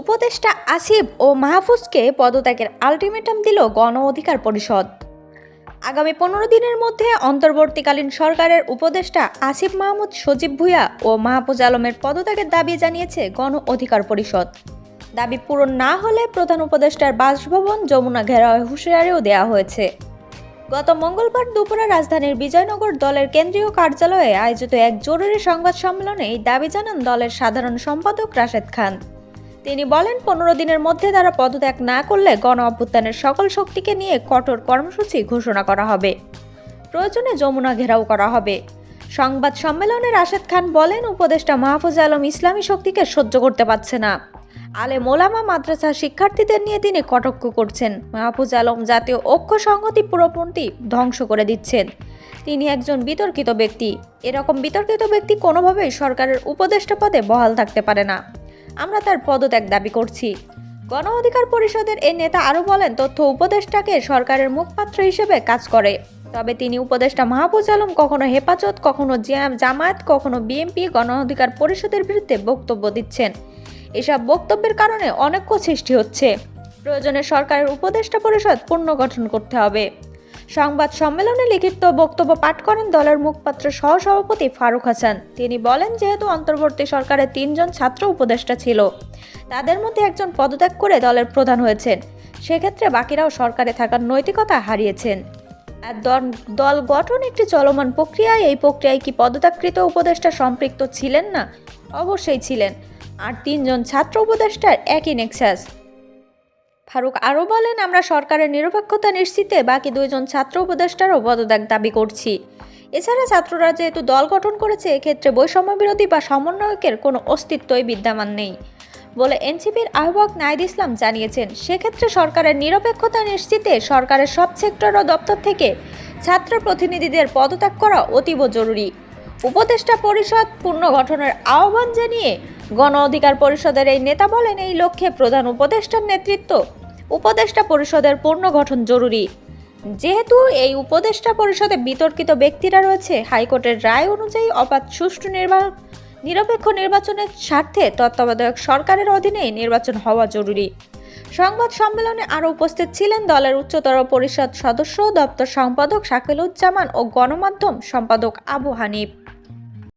উপদেষ্টা আসিফ ও মাহফুজকে পদত্যাগের আলটিমেটাম দিল গণ অধিকার পরিষদ। আগামী পনেরো দিনের মধ্যে অন্তর্বর্তীকালীন সরকারের উপদেষ্টা আসিফ মাহমুদ, সজীব ভুঁইয়া ও মাহফুজ আলমের পদত্যাগের দাবি জানিয়েছে গণ অধিকার পরিষদ। দাবি পূরণ না হলে প্রধান উপদেষ্টার বাসভবন যমুনা ঘেরাও হুঁশিয়ারিও দেওয়া হয়েছে। গত মঙ্গলবার দুপুরে রাজধানীর বিজয়নগর দলের কেন্দ্রীয় কার্যালয়ে আয়োজিত এক জরুরি সংবাদ সম্মেলনে এই দাবি জানান দলের সাধারণ সম্পাদক রাশেদ খান। তিনি বলেন, পনেরো দিনের মধ্যে তারা পদত্যাগ না করলে গণ অভ্যুত্থানের সকল শক্তিকে নিয়ে কঠোর কর্মসূচি ঘোষণা করা হবে। প্রয়োজনে যমুনা ঘেরাও করা হবে। সংবাদ সম্মেলনে রাশেদ খান বলেন, উপদেষ্টা মাহফুজ আলম ইসলামী শক্তিকে সহ্য করতে পারছে না। আলে মোলামা মাদ্রাসা শিক্ষার্থীদের নিয়ে তিনি কটাক্ষ করছেন। মাহফুজ আলম জাতীয় ঐক্য সংহতি পুরোপন্থী ধ্বংস করে দিচ্ছেন। তিনি একজন বিতর্কিত ব্যক্তি। এরকম বিতর্কিত ব্যক্তি কোনোভাবেই সরকারের উপদেষ্টা পদে বহাল থাকতে পারে না। আমরা তার পদত্যাগ দাবি করছি। গণ অধিকার পরিষদের এই নেতা আরও বলেন, তথ্য উপদেষ্টাকে সরকারের মুখপাত্র হিসেবে কাজ করে। তবে তিনি উপদেষ্টা মাহফুজ আলম কখনো হেফাজত, কখনো জামায়াত, কখনো বিএনপি, গণ অধিকার পরিষদের বিরুদ্ধে বক্তব্য দিচ্ছেন। এসব বক্তব্যের কারণে অনৈক্য সৃষ্টি হচ্ছে। প্রয়োজনে সরকারের উপদেষ্টা পরিষদ পুনর্গঠন করতে হবে। সংবাদ সম্মেলনে লিখিত বক্তব্য পাঠ করেন দলের মুখপাত্র সহসভাপতি ফারুক হাসান। তিনি বলেন, যেহেতু অন্তর্বর্তী সরকারের তিনজন ছাত্র উপদেষ্টা ছিল, তাদের মধ্যে একজন পদত্যাগ করে দলের প্রধান হয়েছেন। সেক্ষেত্রে বাকিরাও সরকারে থাকার নৈতিকতা হারিয়েছেন। আর দল- দল গঠন একটি চলমান প্রক্রিয়ায়, এই প্রক্রিয়ায় কি পদত্যাগকৃত উপদেষ্টা সম্পৃক্ত ছিলেন না? অবশ্যই ছিলেন। আর তিনজন ছাত্র উপদেষ্টার একই নেক্সাস ফারুক আরও বলেন, আমরা সরকারের নিরপেক্ষতা নিশ্চিতে বাকি দুইজন ছাত্র উপদেষ্টারও পদত্যাগ দাবি করছি। এছাড়া ছাত্ররা যেহেতু দল গঠন করেছে, এক্ষেত্রে বৈষম্য বিরোধী বা সমন্বয়কের কোনো অস্তিত্বই বিদ্যমান নেই। বলে এনসিপির আহ্বায়ক নাইদ ইসলাম জানিয়েছেন, সেক্ষেত্রে সরকারের নিরপেক্ষতা নিশ্চিতে সরকারের সব সেক্টর ও দপ্তর থেকে ছাত্র প্রতিনিধিদের পদত্যাগ করা অতীব জরুরি। উপদেষ্টা পরিষদ পুনর্গঠনের আহ্বান জানিয়ে গণ অধিকার পরিষদের এই নেতা বলেন, এই লক্ষ্যে প্রধান উপদেষ্টার নেতৃত্ব। উপদেষ্টা পরিষদের পুনর্গঠন জরুরি। যেহেতু এই উপদেষ্টা পরিষদে বিতর্কিত ব্যক্তিরা রয়েছে, হাইকোর্টের রায় অনুযায়ী অবাধ সুষ্ঠু নির্বাচন নিরপেক্ষ নির্বাচনের স্বার্থে তত্ত্বাবধায়ক সরকারের অধীনে নির্বাচন হওয়া জরুরি। সংবাদ সম্মেলনে আরও উপস্থিত ছিলেন দলের উচ্চতর পরিষদ সদস্য, দপ্তর সম্পাদক শাকিলুজ্জামান ও গণমাধ্যম সম্পাদক আবু হানিফ।